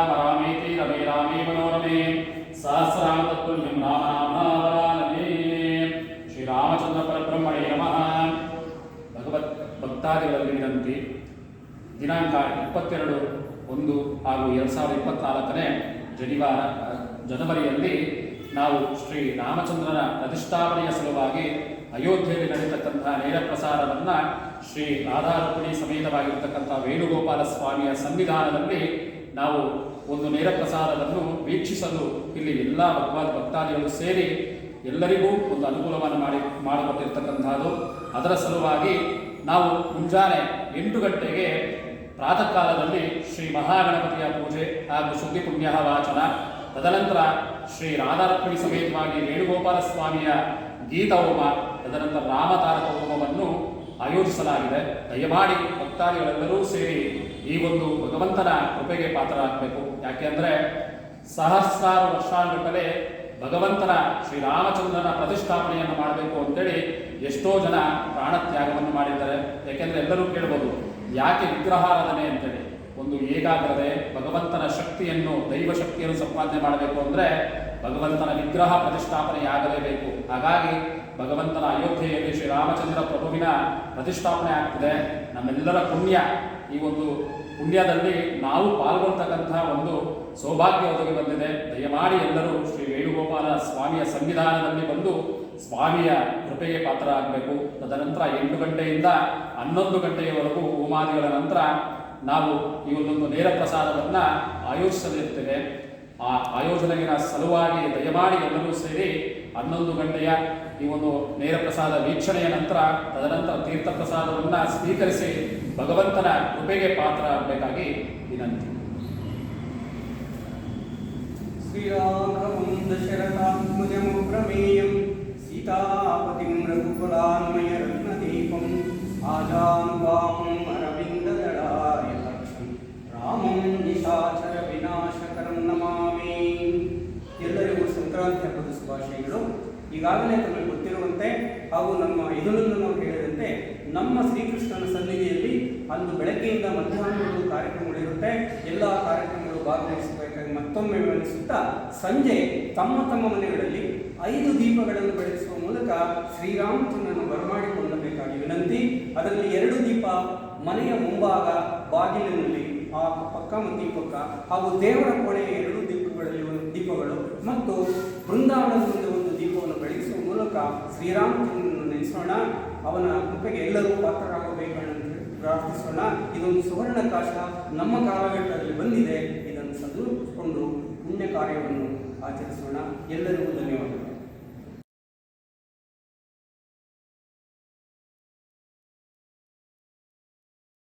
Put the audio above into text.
ರಾಮ ರಾಮೇತಿ ರಮೇ ರಾಮೇ ಮನೋರಮೇ ಸಹಸ್ರಾಮ ತತ್ವಂ ರಾಮ ರಾಮನಾಮೇ ಶ್ರೀರಾಮಚಂದ್ರ ಪರಬ್ರಹ್ಮಣೇ ನಮಃ ಭಗವತ್ ಭಕ್ತಾದಿಗಳ ನೀಡಿದಂತೆ ದಿನಾಂಕ ಇಪ್ಪತ್ತೆರಡು ಒಂದು ಹಾಗೂ ಎರಡು ಸಾವಿರದ ಇಪ್ಪತ್ನಾಲ್ಕನೇ ಜನಿವಾರ ಜನವರಿಯಲ್ಲಿ ನಾವು ಶ್ರೀ ರಾಮಚಂದ್ರನ ಪ್ರತಿಷ್ಠಾಪನೆಯ ಸಲುವಾಗಿ ಅಯೋಧ್ಯೆಯಲ್ಲಿ ನಡೆಯತಕ್ಕಂತಹ ನೇರ ಪ್ರಸಾರವನ್ನು ಶ್ರೀ ರಾಧಾರೂಪಿಣಿ ಸಮೇತವಾಗಿರ್ತಕ್ಕಂಥ ವೇಣುಗೋಪಾಲ ಸ್ವಾಮಿಯ ಸಂವಿಧಾನದಲ್ಲಿ ನಾವು ಒಂದು ನೇರ ಪ್ರಸಾರವನ್ನು ವೀಕ್ಷಿಸಲು ಇಲ್ಲಿ ಎಲ್ಲ ಭಗವದ್ ಭಕ್ತಾದಿಗಳು ಸೇರಿ ಎಲ್ಲರಿಗೂ ಒಂದು ಅನುಕೂಲವನ್ನು ಮಾಡಿ ಮಾಡಿಕೊಟ್ಟಿರ್ತಕ್ಕಂಥದ್ದು ಅದರ ಸಲುವಾಗಿ ನಾವು ಮುಂಜಾನೆ ಎಂಟು ಗಂಟೆಗೆ ಪ್ರಾತಃ ಕಾಲದಲ್ಲಿ ಶ್ರೀ ಮಹಾಗಣಪತಿಯ ಪೂಜೆ ಹಾಗೂ ಶುದ್ಧಿ ಪುಣ್ಯ ವಾಚನ, ತದನಂತರ ಶ್ರೀ ರಾಧಾರಕ್ಷ್ಮಿ ಸಮೇತವಾಗಿ ವೇಣುಗೋಪಾಲ ಸ್ವಾಮಿಯ ಗೀತ ಹೋಮ, ತದನಂತರ ರಾಮತಾರಕ ಹೋಮವನ್ನು ಆಯೋಜಿಸಲಾಗಿದೆ. ದಯಮಾಡಿ ಭಕ್ತಾದಿಗಳೆಲ್ಲರೂ ಸೇರಿ ಈ ಒಂದು ಭಗವಂತನ ಕೃಪೆಗೆ ಪಾತ್ರರಾಗಬೇಕು. ಯಾಕೆಂದರೆ ಸಹಸ್ರಾರು ವರ್ಷಾನುಗಟ್ಟಲೆ ಭಗವಂತನ ಶ್ರೀರಾಮಚಂದ್ರನ ಪ್ರತಿಷ್ಠಾಪನೆಯನ್ನು ಮಾಡಬೇಕು ಅಂತೇಳಿ ಎಷ್ಟೋ ಜನ ಪ್ರಾಣತ್ಯಾಗವನ್ನು ಮಾಡಿದ್ದಾರೆ. ಯಾಕೆಂದ್ರೆ ಎಲ್ಲರೂ ಕೇಳಬಹುದು ಯಾಕೆ ವಿಗ್ರಹಾರಾಧನೆ ಅಂತೇಳಿ. ಒಂದು ಏಕಾಗ್ರತೆ, ಭಗವಂತನ ಶಕ್ತಿಯನ್ನು ದೈವ ಶಕ್ತಿಯನ್ನು ಸಂಪಾದನೆ ಮಾಡಬೇಕು ಅಂದರೆ ಭಗವಂತನ ವಿಗ್ರಹ ಪ್ರತಿಷ್ಠಾಪನೆಯಾಗಲೇಬೇಕು ಹಾಗಾಗಿ ಭಗವಂತನ ಅಯೋಧ್ಯೆಯಲ್ಲಿ ಶ್ರೀರಾಮಚಂದ್ರ ಪ್ರಭುವಿನ ಪ್ರತಿಷ್ಠಾಪನೆ ಆಗ್ತದೆ. ನಮ್ಮೆಲ್ಲರ ಪುಣ್ಯ. ಈ ಒಂದು ಪುಣ್ಯದಲ್ಲಿ ನಾವು ಪಾಲ್ಗೊಳ್ತಕ್ಕಂತಹ ಒಂದು ಸೌಭಾಗ್ಯ ಒದಗಿ ಬಂದಿದೆ. ದಯಮಾಡಿ ಎಲ್ಲರೂ ಶ್ರೀ ವೇಣುಗೋಪಾಲ ಸ್ವಾಮಿಯ ಸಂವಿಧಾನದಲ್ಲಿ ಬಂದು ಸ್ವಾಮಿಯ ಕೃಪೆಗೆ ಪಾತ್ರ ಆಗಬೇಕು ತದನಂತರ ಎಂಟು ಗಂಟೆಯಿಂದ ಹನ್ನೊಂದು ಗಂಟೆಯವರೆಗೂ ಹೋಮಾದಿಗಳ ನಂತರ ನಾವು ಈ ಒಂದೊಂದು ನೇರ ಪ್ರಸಾದವನ್ನು ಆಯೋಜಿಸಲಿರ್ತೇವೆ ಆ ಆಯೋಜನೆಗಿನ ಸಲುವಾಗಿ ದಯಮಾಡಿ ಎಲ್ಲರೂ ಸೇರಿ ಹನ್ನೊಂದು ಗಂಟೆಯ ಈ ಒಂದು ನೇರ ಪ್ರಸಾದ ವೀಕ್ಷಣೆಯ ನಂತರ, ತದನಂತರ ತೀರ್ಥ ಪ್ರಸಾದವನ್ನು ಸ್ವೀಕರಿಸಿ ಭಗವಂತನ ಕೃಪೆಗೆ ಪಾತ್ರ ಆಗಬೇಕಾಗಿ ವಿನಂತಿ. ಸೀತಾಪತಿ దశరథాత్మజముప్రమేయం సీతాపతిం రఘుకులాన్మయ రత్నదీపం ఆజానుపాపం ಸಂಕ್ರಾಂತಿ ಶುಭಾಶಯಗಳು ಈಗಾಗಲೇ ತಮಗೆ ಗೊತ್ತಿರುವಂತೆ ಹಾಗೂ ನಮ್ಮ ಇದನ್ನು ನಾವು ಹೇಳಿದಂತೆ ನಮ್ಮ ಶ್ರೀಕೃಷ್ಣನ ಸನ್ನಿಧಿಯಲ್ಲಿ ಅಂದು ಬೆಳಗ್ಗೆಯಿಂದ ಮಧ್ಯಾಹ್ನವರೆಗೂ ಕಾರ್ಯಕ್ರಮಗಳಿರುತ್ತೆ ಎಲ್ಲ ಕಾರ್ಯಕ್ರಮಗಳು ಭಾಗವಹಿಸಬೇಕಾಗಿ ಮತ್ತೊಮ್ಮೆ ವಿವರಿಸುತ್ತಾ ಸಂಜೆ ತಮ್ಮ ತಮ್ಮ ಮನೆಗಳಲ್ಲಿ ಐದು ದೀಪಗಳನ್ನು ಬೆಳಗಿಸುವ ಮೂಲಕ ಶ್ರೀರಾಮಚಂದ್ರನ ಬರಮಾಡಿಕೊಳ್ಳಬೇಕಾಗಿ ವಿನಂತಿ. ಅದರಲ್ಲಿ ಎರಡು ದೀಪ ಮನೆಯ ಮುಂಭಾಗ ಬಾಗಿಲಿನಲ್ಲಿ, ಆ ಪಕ್ಕ ಮತ್ತು ಈ ಪಕ್ಕ ಹಾಗೂ ದೇವರ ಕೋಣೆಯ ಎರಡು ದೀಪಗಳಲ್ಲಿ ಒಂದು ದೀಪಗಳು ಮತ್ತು ಬೃಂದಾವನದ ಮುಂದೆ ಒಂದು ದೀಪವನ್ನು ಬೆಳಗಿಸುವ ಶ್ರೀರಾಮಚಂದ್ರನನ್ನು ನೆನೆಸೋಣ ಅವನ ಕೃಪೆಗೆ ಎಲ್ಲರೂ ಪಾತ್ರರಾಗಬೇಕು ಪ್ರಾರ್ಥಿಸೋಣ. ಇದೊಂದು ಸುವರ್ಣಕಾಶ ನಮ್ಮ ಕಾಲಘಟ್ಟದಲ್ಲಿ ಬಂದಿದೆ. ಇದನ್ನು ಸದುಕೊಂಡು ಪುಣ್ಯ ಕಾರ್ಯವನ್ನು ಆಚರಿಸೋಣ. ಎಲ್ಲರಿಗೂ ಧನ್ಯವಾದಗಳು.